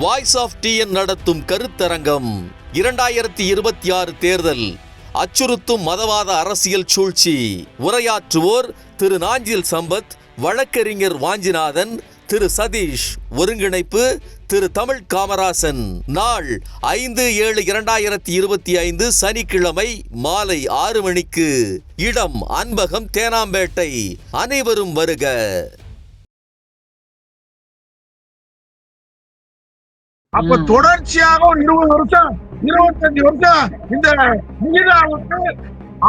Voice of TN நடத்தும் கருத்தரங்கம் இரண்டாயிரத்தி இருபத்தி ஆறு தேர்தல். அச்சுறுத்தும் மதவாத அரசியல் சூழ்ச்சி. உரையாற்றுவோர் திரு நாஞ்சில் சம்பத் வழக்கறிஞர் வாஞ்சிநாதன் திரு சதீஷ் ஒருங்கிணைப்பு திரு தமிழ் காமராசன். நாள் ஐந்து ஏழு இரண்டாயிரத்தி இருபத்தி ஐந்து சனிக்கிழமை மாலை ஆறு மணிக்கு. இடம் அன்பகம் தேனாம்பேட்டை. அனைவரும் வருக. அப்ப தொடர்ச்சியாக ஒரு இருபது வருஷம் இருபத்தஞ்சு வருஷம் இந்த நிகிதாவுக்கு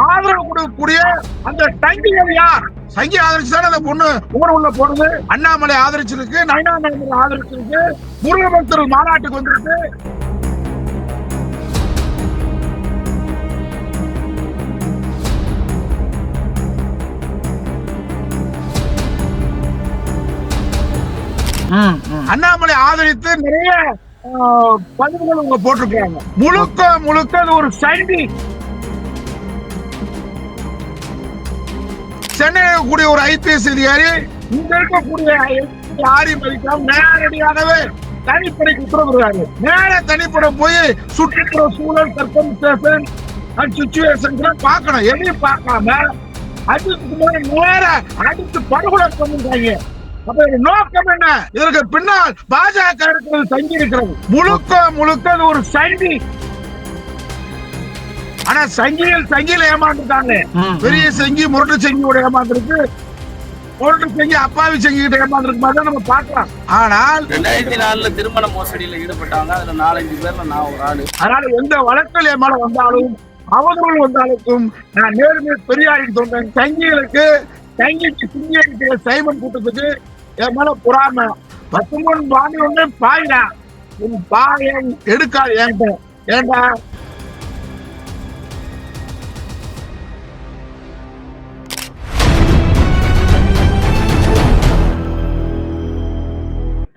ஆதரவு கொடுக்கக்கூடிய அந்த சங்கிகள் யார்? சங்கி ஆதரிச்சுதானே அந்த பொண்ணு ஊர் உள்ள போடுது அண்ணாமலை ஆதரிச்சிருக்கு நயனா நாயகர் ஆதரிச்சிருக்கு முருகபக்தர் மாநாட்டுக்கு வந்திருக்கு. அண்ணாமலை ஆதரித்து நிறைய பதிவுகள் உங்க போட்டிருக்காங்க முழுக்க முழுக்க அது ஒரு சண்டி. சென்னையில் இருக்கக்கூடிய ஒரு ஐபிஎஸ் அதிகாரி இங்க இருக்கக்கூடிய ஆரி மதிக்காம நேரடியாகவே தனிப்படைக்கு உத்தரவிடுறாரு. நேர தனிப்படை போய் சுற்றுப்புற சூழல் சர்க்கம் ஸ்டேஷன் சுச்சுவேஷன் பார்க்கணும். எதையும் பார்க்காம அடிச்சுக்கு நேர அடித்து படுகொலை பண்ணிருக்காங்க அப்ப நோக்கம் என்ன? இதற்கு பின்னால் பாஜக இருக்கிறது தங்கி இருக்கிறது. முழுக்க முழுக்க அது ஒரு சங்கி. ஆனா சங்கியில் சங்கியில ஏமாந்துட்டாங்க. பெரிய சங்கி முரட்டு சங்கியோட ஏமாந்துருக்கு. முரட்டு சங்கி அப்பாவி சங்கி கிட்ட ஏமாந்துருக்கு மாதிரி நம்ம பார்க்கலாம். ஆனால் ரெண்டாயிரத்தி நாலுல திருமண மோசடியில ஈடுபட்டாங்க. அதுல நாலஞ்சு பேர்ல நான் ஒரு ஆளு. அதனால எந்த வழக்கில் என் மேல வந்தாலும் அவதூறு வந்தாலும் நான் நேர்மையை பெரியாரின் சொன்னேன் சங்கிகளுக்கு சங்கிக்கு சிங்கி அடிக்கிற சைமன் கூட்டத்துக்கு என் மேல புறாம பசுமன் வாங்கி ஒண்ணு பாயிடா. உன் பாயை எடுக்காது ஏன்ட்ட. ஏண்டா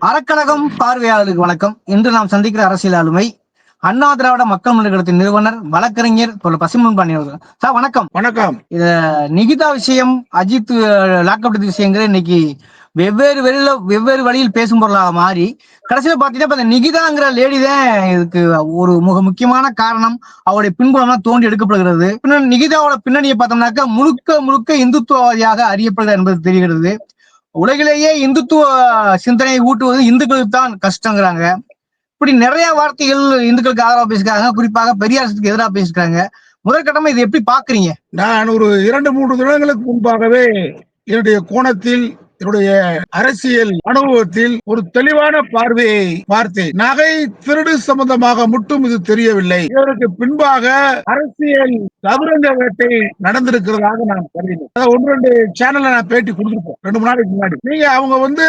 அறக்கழகம் பார்வையாளர்களுக்கு வணக்கம். இன்று நாம் சந்திக்கிற அரசியல் ஆளுமை அண்ணா திராவிட மக்கள் முன்னேற்றத்தின் நிறுவனர் வழக்கறிஞர் பசிமன் பாண்டி அவர்கள். சார் வணக்கம். வணக்கம். இது நிகிதா விஷயம் அஜித் லாக்அப் விஷயங்கிற இன்னைக்கு வெவ்வேறு வெளியில வெவ்வேறு வழியில் பேசும் பொருளாக மாறி கடைசியில பாத்தீங்கன்னா இந்த நிகிதாங்கிற லேடி தான் இதுக்கு ஒரு மிக முக்கியமான காரணம். அவருடைய பின்புலம்லாம் தோண்டி எடுக்கப்படுகிறது. பின்னர் நிகிதாவோட பின்னணியை பார்த்தோம்னாக்கா முழுக்க முழுக்க இந்துத்துவவாதியாக அறியப்படுகிறது என்பது தெரிகிறது. உலகிலேயே இந்துத்துவ சிந்தனையை ஊட்டுவது இந்துக்களுக்கு தான் கஷ்டங்கிறாங்க. இப்படி நிறைய வார்த்தைகள் இந்துக்களுக்கு ஆதரவா பேசிக்கிறாங்க. குறிப்பாக பெரியாரத்துக்கு எதிராக பேசிக்கிறாங்க. முதற்கட்டமா இது எப்படி பாக்குறீங்க? நான் ஒரு இரண்டு மூன்று தினங்களுக்கு முன்பாகவே என்னுடைய கோணத்தில் என்னுடைய அரசியல் அனுபவத்தில் ஒரு தெளிவான பார்வையை பார்த்தேன். நகை திருடு சம்பந்தமாக மட்டும் இது தெரியவில்லை. இதற்கு பின்பாக அரசியல் சதுரங்க வேட்டை நடந்திருக்கிறதாக நான் கருதினேன் அதாவது ஒன்று ரெண்டு சேனல்ல நான் பேட்டி கொடுத்துருக்கேன் ரெண்டு மூணு நாளைக்கு முன்னாடி. நீங்க அவங்க வந்து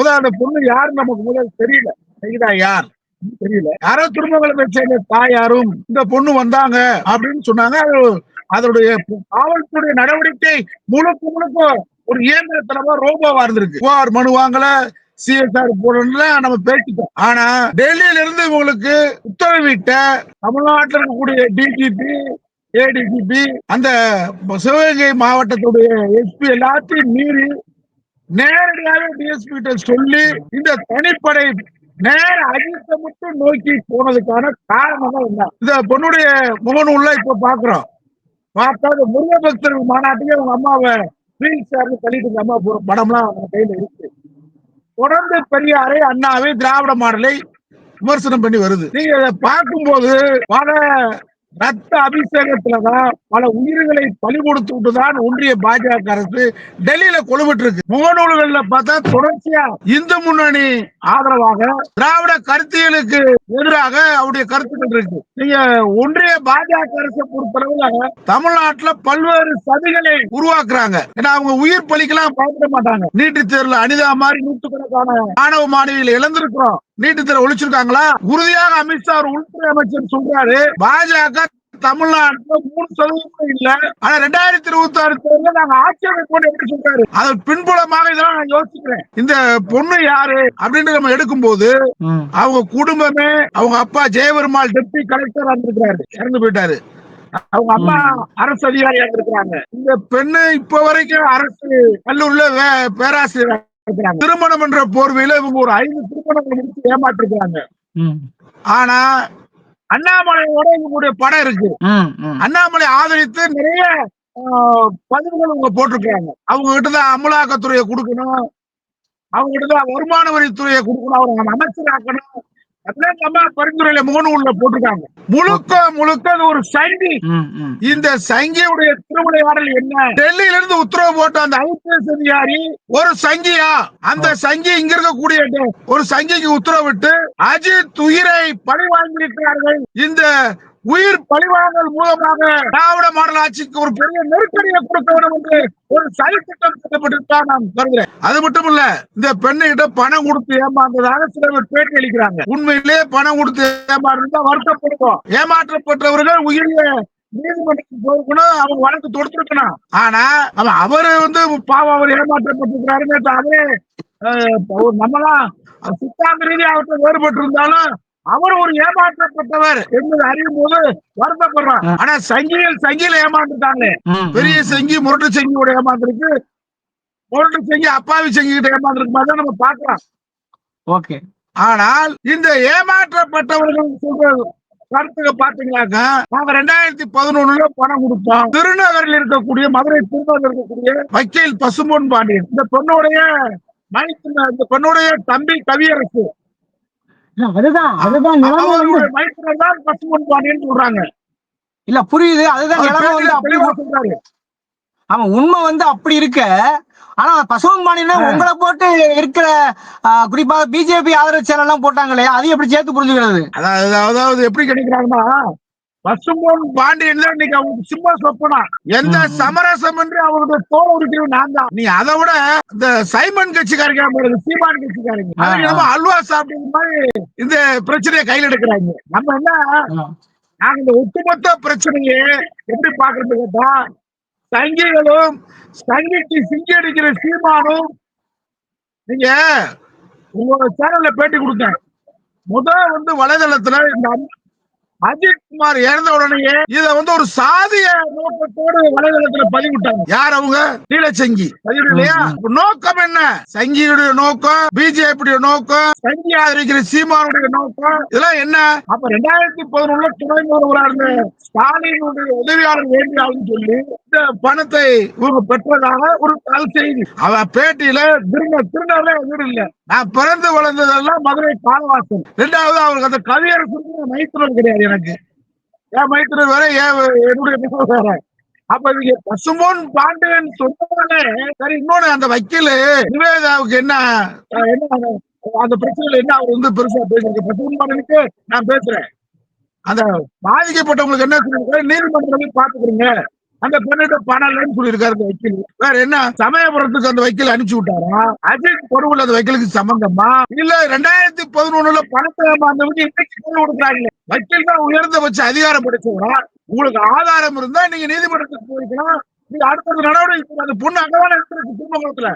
முதல் அந்த பொண்ணு யாருன்னு நமக்கு முதல் தெரியல. சரிதா யார்? தெரியல. யாரோ திருமங்கலம் வச்ச தாயாரும் இந்த பொண்ணு வந்தாங்க அப்படின்னு சொன்னாங்க. அதனுடைய காவல்துறை நடவடிக்கை முழுக்க முழுக்க ஒரு இயந்திரத்தனமா ரோபோவா இருந்திருக்கு புகார் மனு வாங்கல சிஎஸ்ஆர் போடணும்ல நம்ம பேசிட்டோம். ஆனா டெல்லியில இருந்து இவங்களுக்கு உத்தரவிட்ட தமிழ்நாட்டில் இருக்கக்கூடிய டிஜிபி ஏடிஜிபி அந்த சிவகங்கை மாவட்டத்துடைய எஸ்பி எல்லாத்தையும் மீறி நேரடியாக டிஎஸ்பி கிட்ட சொல்லி இந்த தனிப்படை நேர அஜித்தை மட்டும் நோக்கி போனதுக்கான காரணம் தான் என்ன? இந்த பொண்ணுடைய முகநூல்ல இப்ப பாக்குறோம். பார்த்தா முருக முருகபக்தர் மாநாட்டுக்கு அவங்க அம்மாவை வீல் சார்னு தள்ளிட்டு இந்த அம்மா போற படம்லாம் அவங்க கையில இருக்கு. தொடர்ந்து பெரியாரை அண்ணாவை திராவிட மாடலை விமர்சனம் பண்ணி வருது. நீங்க இதை பார்க்கும்போது பல ரத்த அபிஷேகத்துலதான் பல உயிர்களை பலி கொடுத்து விட்டுதான் ஒன்றிய பாஜக அரசு டெல்லியில கொழுவிட்டு இருக்கு முகநூல்கள்ல பார்த்தா தொடர்ச்சியா இந்து முன்னணி ஆதரவாக திராவிட கருத்தியலுக்கு எதிராக அவருடைய கருத்துக்கள் இருக்கு. நீங்க ஒன்றிய பாஜக அரசை பொறுத்தளவுல தமிழ்நாட்டுல பல்வேறு சதிகளை உருவாக்குறாங்க. ஏன்னா அவங்க உயிர் பலிக்கெல்லாம் பயப்பட மாட்டாங்க. நீட்டு தேர்வுல அனிதா மாதிரி நூற்றுக்கணக்கான மாணவ மாணவிகள் இழந்திருக்கிறோம். நீட்டுத் தேர்வு ஒழிச்சிருக்காங்களா? உறுதியாக அமித்ஷா ஒரு உள்துறை அமைச்சர் சொல்றாரு. பாஜக தமிழ்நாட்டுல மூணு சதவீதம் இல்ல. ஆனா ரெண்டாயிரத்தி இருபத்தி ஆறு தேர்தல நாங்க ஆட்சி அமைப்போம் எப்படி சொல்றாரு? அதன் பின்புலமாக இதெல்லாம் நான் யோசிக்கிறேன். இந்த பொண்ணு யாரு அப்படின்னு நம்ம எடுக்கும்போது ம், அவங்க குடும்பமே அவங்க அப்பா ஜெயபெருமாள் டெப்டி கலெக்டர் இருந்திருக்காரு இறந்து போயிட்டாரு. அவங்க அம்மா அரசு அதிகாரியா இருந்திருக்காங்க இந்த பெண்ணு இப்ப வரைக்கும் அரசு கல்லூரியில வே- பேராசிரியர் இருக்கிறாங்க திருமணம் என்ற போர்வையில இவங்க ஒரு ஐந்து திருமணங்களை முடிச்சு ஏமாற்றிருக்கிறாங்க ம், ஆனா அண்ணாமலையோட இவங்களுடைய படம் இருக்கு. அண்ணாமலை ஆதரித்து நிறைய ஆஹ், பதிவுகள் அவங்க போட்டிருக்காங்க அவங்க கிட்ட தான் அமலாக்கத்துறையை கொடுக்கணும். அவங்க கிட்ட தான் வருமான வரித்துறையை கொடுக்கணும். அவங்க அமைச்சராக்கணும். பரிந்துரையில மூணு உள்ள போட்டிருக்காங்க. முழுக்க முழுக்க அது ஒரு சங்கி. இந்த சங்கியுடைய திருவிளையாடல் என்ன? டெல்லியில இருந்து உத்தரவு போட்ட அந்த ஐபிஎஸ் அதிகாரி ஒரு சங்கியா? அந்த சங்கி இங்க இருக்கக்கூடிய ஒரு சங்கிக்கு உத்தரவிட்டு அஜித் உயிரை பழி வாங்கியிருக்கிறார்கள். இந்த உயிர் பழிவாங்கல் மூலமாக திராவிட மாடல் ஆட்சிக்கு ஒரு பெரிய நெருக்கடியை கொடுக்க வேண்டும் என்று ஒரு சதி திட்டம் திட்டப்பட்டிருக்கா நான் கருதுறேன் அது மட்டும் இல்ல இந்த பெண்ணிட்ட பணம் கொடுத்து ஏமாந்ததாக சில பேர் பேட்டி அளிக்கிறாங்க. உண்மையிலே பணம் கொடுத்து ஏமாறுந்தா வருத்தப்படுவோம் ஏமாற்றப்பட்டவர்கள் உயிரிய நீதிமன்றத்துக்கு போயிருக்கணும் அவங்க வழக்கு தொடுத்திருக்கணும். ஆனா அவன் அவரு வந்து பாவம் அவர் ஏமாற்றப்பட்டிருக்கிறாருன்னு அவரே அஹ், ஒரு சித்தாந்த ரீதியாக அவர்கிட்ட வேறுபட்டு இருந்தாலும் அவர் ஒரு ஏமாற்றப்பட்டவர் என்பதை அறியும் போது வருத்தப்படுறான் ஆனா சங்கியில் சங்கியில ஏமாந்துட்டாங்க பெரிய. சங்கி முரட்டு சங்கியோட ஏமாந்துருக்கு. முரட்டு சங்கி அப்பாவி சங்கி கிட்ட ஏமாந்துருக்கு தான் நம்ம பார்க்கலாம். ஓகே. ஆனால் இந்த ஏமாற்றப்பட்டவர்கள் சொல்ற கருத்துக்க பாத்தீங்கன்னாக்க நாங்க ரெண்டாயிரத்தி பதினொன்னுல பணம் கொடுத்தோம். திருநகரில் இருக்கக்கூடிய மதுரை திருநகரில் இருக்கக்கூடிய வக்கீல் பசும்பொன் பாண்டியன். இந்த பெண்ணுடைய மைத்துன இந்த பெண்ணுடைய தம்பி கவியரசு. அதுதான் அதுதான் நிலைமை வந்து. பாண்டியன் சொல்றாங்க. இல்ல புரியுது அதுதான் நிலைமை வந்து அப்படி சொல்றாரு. ஆமா உண்மை வந்து அப்படி இருக்க. ஆனா பசுவன் மாநிலம் உங்களை போட்டு இருக்கிற ஆ, குறிப்பாக பிஜேபி ஆதரவு சேனல் எல்லாம் போட்டாங்களே அது எப்படி சேர்த்து புரிஞ்சுக்கிறது? அதாவது எப்படி கிடைக்கிறாங்கன்னா பசும்பொன் பாண்டியன் தான் இன்னைக்கு அவங்களுக்கு சும்மா சொப்பனா. எந்த. சமரசம் என்று அவருடைய தோல் உரிக்கிறவன் நான் தான். நீ அதை விட இந்த சைமன் கட்சிக்காரங்க பாருங்க சீமான் கட்சிக்காரங்க. நம்ம அல்வா சாப்பிடுற மாதிரி இந்த பிரச்சனையை கையில் எடுக்கிறாங்க. நம்ம என்ன? நாங்க இந்த ஒட்டுமொத்த பிரச்சனையை எப்படி பாக்குறது கேட்டா சங்கிகளும் சங்கிக்கு சிங்கி அடிக்கிற சீமானும் நீங்க உங்களோட சேனல்ல பேட்டி கொடுத்தேன். முதல் வந்து வலைதளத்துல இந்த அஜித் குமார் இறந்த உடனேயே இத வந்து ஒரு சாதிய நோக்கத்தோடு வலைதளத்துல பதிவிட்டாங்க. யார் அவங்க? நீலச்சங்கி. இல்லையா நோக்கம் என்ன? சங்கியுடைய நோக்கம் பிஜேபியுடைய நோக்கம் சங்கி ஆதரிக்கிற சீமானுடைய நோக்கம் இதெல்லாம் என்ன? அப்ப ரெண்டாயிரத்தி பதினொன்னுல துணை முதல்வராக இருந்த ஸ்டாலினுடைய உதவியாளர் வேண்டியாள்னு சொல்லி இந்த பணத்தை இவங்க பெற்றதாக ஒரு கல் செய்தி. அவ பேட்டியில திரும்ப திருநெல்வேலி வீடு இல்ல. நான் பிறந்து வளர்ந்ததெல்லாம் மதுரை காலவாசல். ரெண்டாவது அவருக்கு அந்த கவியரசு மைத்திரன் கிடையாது எனக்கு. ஏன் மைத்திரர் வேற? ஏன் என்னுடைய மிகவும் வேற அப்ப இவங்க பசுமோன் பாண்டியன் சொன்னாலே சரி இன்னொன்னு அந்த வக்கீல் நிவேதாவுக்கு என்ன என்ன அந்த- பிரச்சனையில என்ன அவர் வந்து பெருசா பேசுறது பசுமோன் பாண்டியனுக்கு நான் பேசுறேன். அந்த பாதிக்கப்பட்டவங்களுக்கு என்ன சொல்லுங்க நீதிமன்றம் போய் பாத்துக்கிறீங்க அந்த பெண்ணிட்ட பணம் இல்லைன்னு சொல்லியிருக்காரு அந்த வக்கீல். வேற என்ன? சமயபுரத்துக்கு அந்த வக்கீல் அனுப்பிச்சு விட்டாரா? அஜித் பொறுவுல அந்த வக்கீலுக்கு சம்பந்தமா இல்ல ரெண்டாயிரத்தி பதினொன்னுல பணத்தை ஏமாந்தவங்க இன்னைக்கு கொடுக்குறாங்களே. வக்கீல் தான் உயர்ந்தபட்ச அதிகாரம் படைச்சவரா? உங்களுக்கு ஆதாரம் இருந்தா நீங்க நீதிமன்றத்துக்கு போய்க்கலாம். நீங்க அடுத்தது நடவடிக்கை அந்த பொண்ணு அங்கதான இருக்கு திருமணத்துல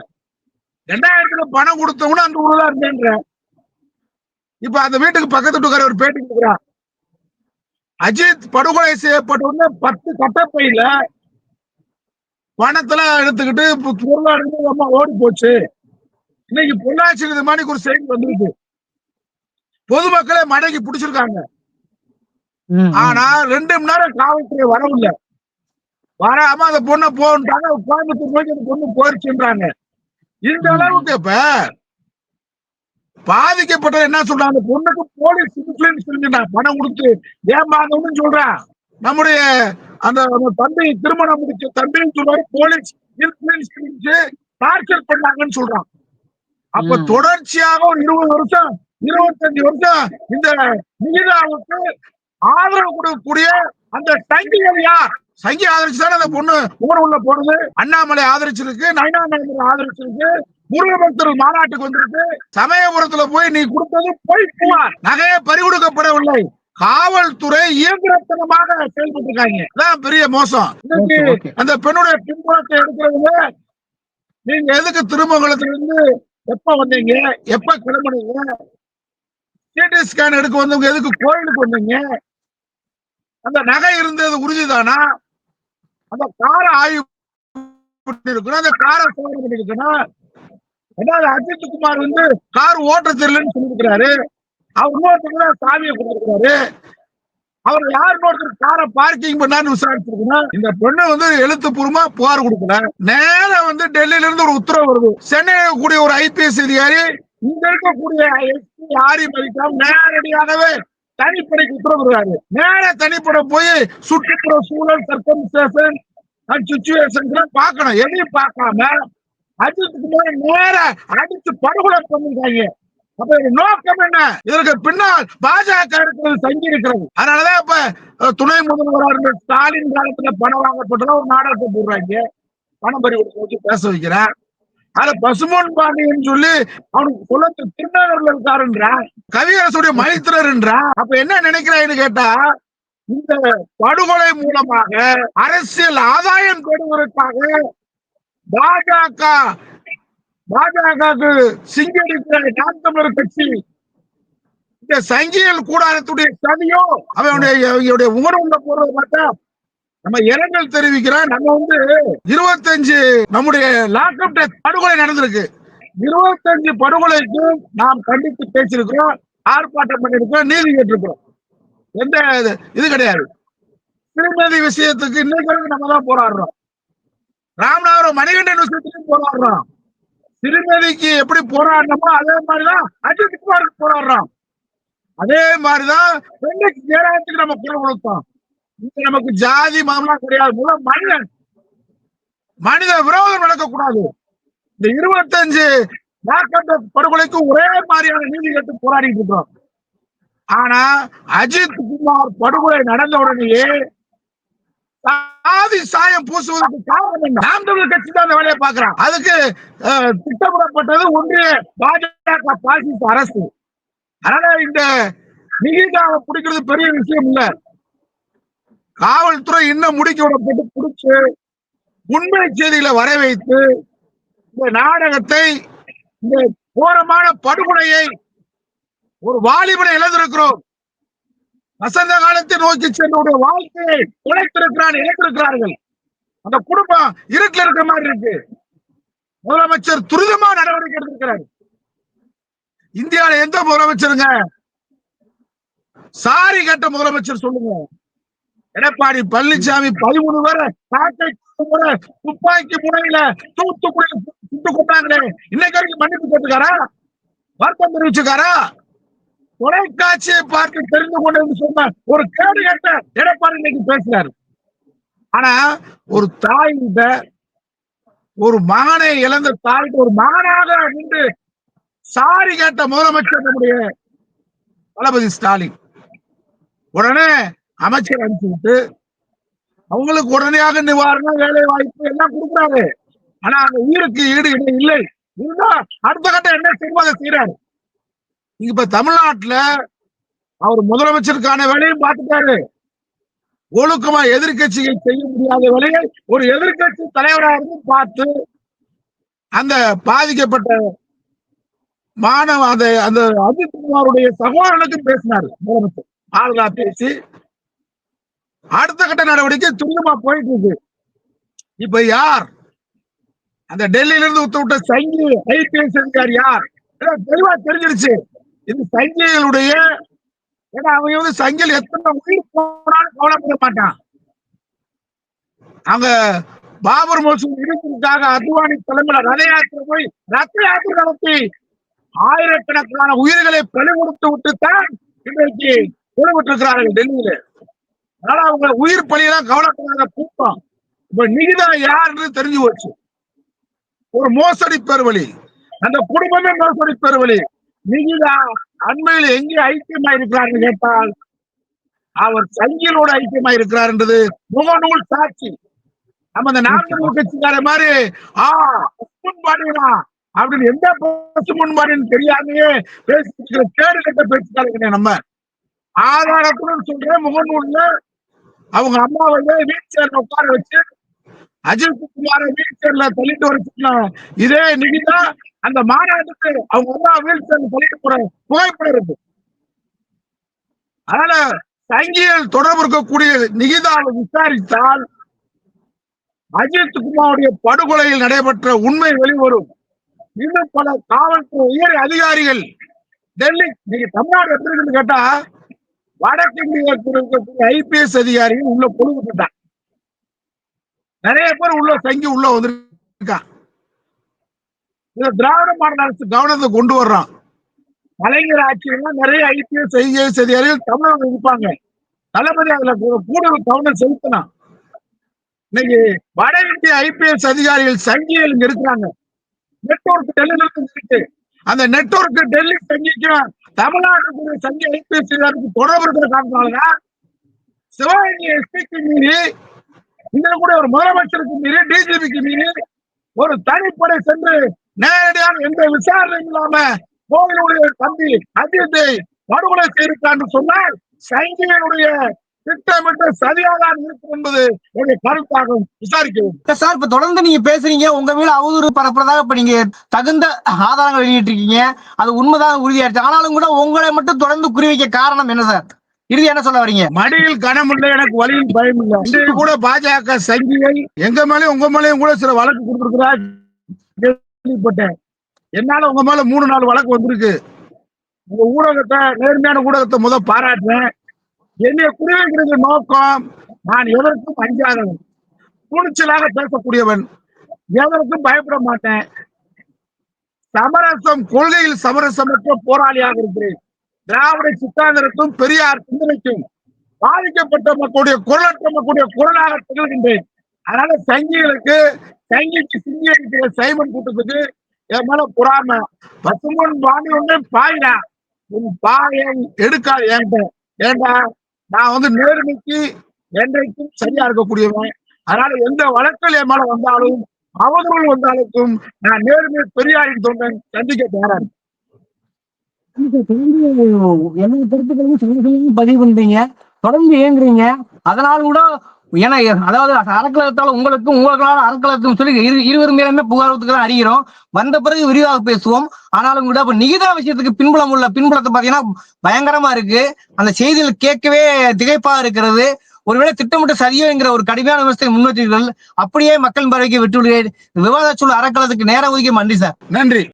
ரெண்டாயிரத்துல பணம் கொடுத்தவங்க அந்த ஊர்ல இருந்தேன்ற. இப்ப அந்த வீட்டுக்கு பக்கத்து வீட்டுக்கார ஒரு பேட்டி கொடுக்குறான் அஜித் படுகொலை செய்யப்பட்ட உடனே பத்து கட்டப்பையில பணத்தெல்லாம் எடுத்துக்கிட்டு பொருளா எடுத்து அம்மா ஓடி போச்சு. இன்னைக்கு பொள்ளாச்சி இது மாதிரி ஒரு செய்தி வந்திருக்கு. பொதுமக்களே மடக்கி பிடிச்சிருக்காங்க. ஆனா ரெண்டு மணி நேரம் காவல்துறை வரவில்லை. வராம அந்த பொண்ணை போன்ட்டாங்க கோயம்புத்தூர் போய் அந்த பொண்ணு போயிருச்சுன்றாங்க. இந்த. அளவுக்கு இப்ப பாதிக்கப்பட்ட என்ன சொல்றாங்க? பொண்ணுக்கு போலீஸ் இன்ஃபுளுன்ஸ் பணம் கொடுத்து ஏமாந்தவன்னு சொல்றான் நம்முடைய அந்த தம்பி திருமணம் முடிச்ச தம்பின்னு சொல்றாரு போலீஸ் டார்ச்சர் பண்ணாங்கன்னு சொல்றான். அப்ப. தொடர்ச்சியாக ஒரு இருபது வருஷம் இருபத்தஞ்சு வருஷம் இந்த நிகிதாவுக்கு ஆதரவு கொடுக்கக்கூடிய அந்த சங்கிகள் யார்? சங்கி ஆதரிச்சுதானே அந்த பொண்ணு ஊர் உள்ள போடுது. அண்ணாமலை ஆதரிச்சிருக்கு நயனா ஆதரிச்சிருக்கு முருகபக்தர்கள் மாநாட்டுக்கு வந்திருக்கு. சமயபுரத்துல போய் நீ கொடுத்தது பொய் புகார் நகையை பறிகொடுக்கப்படவில்லை. காவல்துறை இயந்திரத்தனமாக செயல்பட்டு இருக்காங்க அதான் பெரிய மோசம். அந்த பெண்ணுடைய பின்புலத்தை எடுக்கிறவங்க நீங்க எதுக்கு திருமங்கலத்துல இருந்து எப்ப வந்தீங்க? எப்ப கிளம்புனீங்க? சிடி ஸ்கேன் எடுக்க வந்தவங்க எதுக்கு கோயிலுக்கு வந்தீங்க? அந்த நகை இருந்தது உறுதிதானா? அந்த காரை ஆய்வு பண்ணிருக்கணும். அந்த காரை சோதனை பண்ணிருக்கணும். அதாவது அஜித் குமார் வந்து கார் ஓட்ட தெரியலன்னு சொல்லியிருக்கிறாரு. அவர் இன்னொருத்தர் சாவியை கொடுத்துருக்காரு அவர் யார் ஒருத்தர் காரை பார்க்கிங் பண்ணான்னு விசாரிச்சிருக்கணும் இந்த பொண்ணு வந்து எழுத்துப்பூர்வமா புகார் கொடுக்கல. நேரம் வந்து டெல்லியில இருந்து ஒரு உத்தரவு வருது. சென்னையில் கூடிய ஒரு ஐபிஎஸ் அதிகாரி இங்க இருக்கக்கூடிய எஸ்பி ஆரி மதிக்காம நேரடியாகவே தனிப்படைக்கு உத்தரவிடுறாரு நேர தனிப்படை போய் சுற்றுப்புற சூழல் சர்க்கம்ஸ்டேஷன் அண்ட் சுச்சுவேஷன் பார்க்கணும். எதையும் பார்க்காம அஜித் குமார் நேர அடிச்சு படுகொலை பண்ணிருக்காங்க. அப்ப நோக்கம் என்ன? இதற்கு பின்னால் பாஜக இருக்கிறது தங்கி இருக்கிறது. அதனாலதான் இப்ப துணை முதல்வராக இருந்த ஸ்டாலின் காலத்துல பணம் வாங்கப்பட்டதா ஒரு நாடகத்தை போடுறாங்க. பணம் பறி கொடுக்க வச்சு பேச வைக்கிறான் அத பசுமோன் பாண்டியன் சொல்லி அவனுக்கு குலத்து திருநகர்ல இருக்காருன்றான் கவியரசுடைய மைத்திரர்ன்றான் அப்ப என்ன நினைக்கிறான்னு கேட்டா இந்த படுகொலை மூலமாக அரசியல் ஆதாயம் பெறுவதற்காக பாஜக பாஜகவுக்கு சிங்கடிக்கிற நாம் தமிழர் கட்சி. இந்த சங்கியல் கூடாரத்துடைய சதியோ அவனுடைய உணர்வுல போறதை பார்த்தா நம்ம இரங்கல் தெரிவிக்கிறோம் நம்ம வந்து இருபத்தஞ்சு நம்முடைய லாக்அப் படுகொலை நடந்திருக்கு. இருபத்தஞ்சு படுகொலைக்கு நாம் கண்டித்து பேசியிருக்கிறோம் ஆர்ப்பாட்டம் பண்ணிருக்கோம் நீதி கேட்டிருக்கிறோம். எந்த இது- இது கிடையாது. திருமதி விஷயத்துக்கு இன்னைக்கு நம்ம தான் போராடுறோம். ராமநாதபுரம் மணிகண்டன் விஷயத்துக்கும் போராடுறோம். திருமதிக்கு எப்படி போராடணுமோ அதே மாதிரிதான் அஜித் குமாருக்கு போராடுறோம் அதே மாதிரிதான் பெண்ணுக்கு ஜெயராஜத்துக்கு நம்ம குரல் கொடுத்தோம். இங்க நமக்கு ஜாதி மாமலாம் கிடையாது முதல் மனிதன் மனித விரோதம் நடக்கக்கூடாது. இந்த இருபத்தஞ்சு வாக்கட்ட படுகொலைக்கு ஒரே மாதிரியான நீதி கட்டு போராடிட்டு இருக்கிறோம். ஆனா அஜித் குமார் படுகொலை நடந்த உடனேயே சாதி சாயம் பூசுவதற்கு காரணம் நாம் தமிழர் கட்சி தான் வேலையை பார்க்கிறான். அதுக்கு திட்டமிடப்பட்டது ஒன்றிய பாஜக பாசிச அரசு. அதனால இந்த நிகிதாவை பிடிக்கிறது பெரிய விஷயம் இல்ல. காவல்துறை இன்னும் முடுக்கி விடப்பட்டு பிடிச்சு உண்மை செய்திகளை வர வைத்து இந்த நாடகத்தை இந்த கோரமான படுகொலையை ஒரு வாலிபனை இழந்திருக்கிறோம். வசந்த காலத்தை நோக்கி சென்னுடைய வாழ்க்கையை உழைத்திருக்கிறார் இணைத்திருக்கிறார்கள். அந்த குடும்பம் இருட்டில் இருக்கிற மாதிரி இருக்கு. முதலமைச்சர் துரிதமா நடவடிக்கை எடுத்திருக்கிறார். இந்தியாவில எந்த முதலமைச்சருங்க? சாரி கேட்ட முதலமைச்சர் சொல்லுங்க. எடப்பாடி பழனிசாமி பதிமூணு பேரை காக்கை துப்பாக்கி முனையில தூத்துக்குடி சுட்டு கொண்டாங்களே இன்னைக்கு வரைக்கும் மன்னிப்பு கேட்டுக்காரா? வருத்தம் தெரிவிச்சுக்காரா? தொலைக்காட்சியை பார்த்து தெரிந்து கொண்டு சொன்னார் ஒரு கேடு கேட்ட எடப்பாடி இன்னைக்கு பேசுறாரு. ஆனா ஒரு தாயிட்ட ஒரு மகனை இழந்த தாய்க்கு ஒரு மகனாக நின்று சாரி கேட்ட முதலமைச்சர் நம்முடைய தளபதி ஸ்டாலின். உடனே அமைச்சர் அனுப்பிச்சு விட்டு அவங்களுக்கு உடனடியாக நிவாரணம் வேலை வாய்ப்பு எல்லாம் கொடுக்குறாரு. ஆனா அந்த உயிருக்கு ஈடு இணை இல்லை. இதுதான் அடுத்த கட்டம் என்ன செய்வாங்க அதை செய்யறாரு இப்ப தமிழ்நாட்டுல அவர் முதலமைச்சருக்கான வேலையும் பார்த்துட்டாரு. ஒழுக்கமா எதிர்கட்சிகள் செய்ய முடியாத வேலையை ஒரு எதிர்க்கட்சி தலைவராக இருந்து பார்த்து அந்த பாதிக்கப்பட்ட மாணவ அந்த அந்த அஜித் குமாருடைய சகோதரனுக்கும் பேசினாரு முதலமைச்சர். ஆளுநா பேசி அடுத்த கட்ட நடவடிக்கை துரிதமா போயிட்டு இருக்கு. இப்ப யார்? அந்த டெல்லியில இருந்து உத்தவிட்ட சங்கி ஐபிஎஸ் அதிகாரி யார்? தெளிவா தெரிஞ்சிருச்சு. இது சங்கிகளுடைய ஏன்னா அவங்க வந்து சங்கில் எத்தனை உயிர் போனாலும் கவலைப்பட மாட்டான். அங்க பாபர் மோசம் இடிப்பிற்காக அத்வானி தலைமையில ரத யாத்திரை போய் ரத்த யாத்திரை நடத்தி ஆயிரக்கணக்கான உயிர்களை பலி கொடுத்து விட்டுத்தான் இன்றைக்கு கொலைவிட்டிருக்கிறார்கள் டெல்லியில. அதனால அவங்க உயிர் பலியெல்லாம் கவலைப்படாத கூட்டம் இப்ப நிகிதா யாருன்னு தெரிஞ்சு போச்சு. ஒரு மோசடி பெருவழி. அந்த குடும்பமே மோசடி பெருவழி. நீங்கதான். அண்மையில் எங்கே ஐக்கியமா இருக்கிறார் கேட்டால் அவர் சங்கிலோட ஐக்கியமா இருக்கிறார் என்றது முகநூல் சாட்சி. நம்ம இந்த நாட்டு கட்சிக்கார மாதிரி ஆ முன்பாடினா அப்படின்னு எந்த பசுமன் பாடின்னு தெரியாமையே பேசிட்டு கேடு கட்ட பேச்சுக்காரங்க நம்ம. ஆதாரத்துடன் சொல்றேன் முகநூல்ல அவங்க அம்மாவை வீல் சேர்ல உட்கார வச்சு அஜித் குமார வீல் சேர்ல தள்ளிட்டு வர இதே நிகிதா அந்த மாநாட்டுக்கு அவங்க அம்மா வீல் சேர்ல போற புகைப்படம் இருக்கு அதனால சங்கியல் தொடர்பு இருக்கக்கூடிய நிகிதாவை விசாரித்தால் அஜித் குமாருடைய படுகொலையில் நடைபெற்ற உண்மை வெளிவரும். இன்னும் பல காவல்துறை உயர் அதிகாரிகள் டெல்லி நீங்க தமிழ்நாடு எப்படி இருக்குன்னு கேட்டா வடக்கிந்தியத்தில் இருக்கக்கூடிய ஐபிஎஸ் அதிகாரிகள் உள்ள பொழுதுட்டான் நிறைய பேர் உள்ள தங்கி உள்ள வந்திருக்கான் இந்த திராவிட மாடல் அரசு கவனத்தை கொண்டு வர்றான். கலைஞர் ஆட்சியெல்லாம் நிறைய ஐபிஎஸ் ஐஏஎஸ் அதிகாரிகள் தமிழகம் இருப்பாங்க. தளபதி அதுல கூட கூடுதல் கவனம் செலுத்தலாம் இன்னைக்கு வட இந்திய ஐபிஎஸ் அதிகாரிகள் சங்கிகள் இங்க இருக்கிறாங்க. நெட்வொர்க் டெல்லியில இருக்கு அந்த நெட்ஒர்க் டெல்லி சங்கிக்கும் தமிழ்நாட்டுக்குரிய சங்கி ஐபிஎஸ் அதிகாரிக்கு தொடர்பு இருக்கிற காரணத்தினாலதான் சிவகங்கை எஸ்பிக்கு மீறி இதுல கூட ஒரு முதலமைச்சருக்கு மீறி டிஜிபிக்கு மீறி ஒரு தனிப்படை சென்று நேரடியாக எந்த விசாரணையும் இல்லாம கோவிலுடைய தம்பி அஜித்தை படுகொலை செய்திருக்கான்னு சொன்னால் சங்கிகளுடைய திட்டமிட்ட சரியாதான் இருக்கும் என்பது என்னுடைய கருத்தாகும் விசாரிக்கவும். சார் இப்ப தொடர்ந்து நீங்க பேசுறீங்க. உங்க மேல அவதூறு பரப்புறதாக இப்ப நீங்க தகுந்த ஆதாரங்கள் வெளியிட்டு இருக்கீங்க அது உண்மைதான் உறுதியாச்சு ஆனாலும் கூட உங்களை மட்டும் தொடர்ந்து குறிவைக்க காரணம் என்ன சார்? இறுதி என்ன சொல்ல வரீங்க? மடியில் கனம் இல்லை எனக்கு வழியில் பயம் இல்லை. இன்றைக்கு கூட பாஜக சங்கிகள் எங்க மேலயும் உங்க மேலயும் கூட சில வழக்கு கேள்விப்பட்டேன் என்னால உங்க மேல மூணு நாலு வழக்கு வந்திருக்கு. உங்க ஊடகத்தை நேர்மையான ஊடகத்தை முத பாராட்டுறேன். என்னைய குறிவைக்கிறது நோக்கம். நான் எதற்கும் அஞ்சாதவன் துணிச்சலாக பேசக்கூடியவன். எதற்கும் பயப்பட மாட்டேன். சமரசம் கொள்கையில் சமரசமற்ற போராளியாக இருக்கிறேன். திராவிட சித்தாந்தத்துக்கும் பெரியார் சிந்தனைக்கும் பாதிக்கப்பட்ட மக்களுடைய குரலற்ற மக்களுடைய குரலாக திகழ்கின்றேன். அதனால சங்கிகளுக்கு சங்கிக்கு சிங்கி அடிக்கிற சைமன் கூட்டத்துக்கு என் மேல புறாம. பசுமன் பாண்டி ஒண்ணு பாயிடா. உன் பாயை எடுக்காது என்கிட்ட ஏண்டா நான் வந்து நேர்மைக்கு என்றைக்கும் சரியா இருக்கக்கூடியவன். அதனால எந்த வழக்கில் என் மேல வந்தாலும் அவதூறு வந்தாலும் நான் நேர்மை பெரியாரின் தொண்டன் சந்திக்க தயாரா இருக்கேன். என்னோட பதிவு பண்றீங்க. தொடர்ந்து இயங்குறீங்க. அதனால கூட ஏன்னா அதாவது அறக்கலத்தால் உங்களுக்கும் உங்களுக்கான அறக்கலத்துக்கும் சொல்லி இரு இருவர் மேலுமே புகாரத்துக்கு அறிகிறோம். வந்த பிறகு விரிவாக பேசுவோம். ஆனாலும் கூட இப்ப நிகிதா விஷயத்துக்கு பின்புலம் உள்ள பின்புலத்தை பாத்தீங்கன்னா பயங்கரமா இருக்கு. அந்த செய்திகள் கேட்கவே திகைப்பா இருக்கிறது. ஒருவேளை திட்டமிட்டு சரியோ ஒரு கடுமையான விமர்சனத்தை முன்வச்சீர்கள் அப்படியே மக்கள் பறவைக்கு விட்டுவிடுகிறேன். விவாத சூழல் அறக்கலத்துக்கு நேரம் ஒதுக்கி நன்றி சார். நன்றி.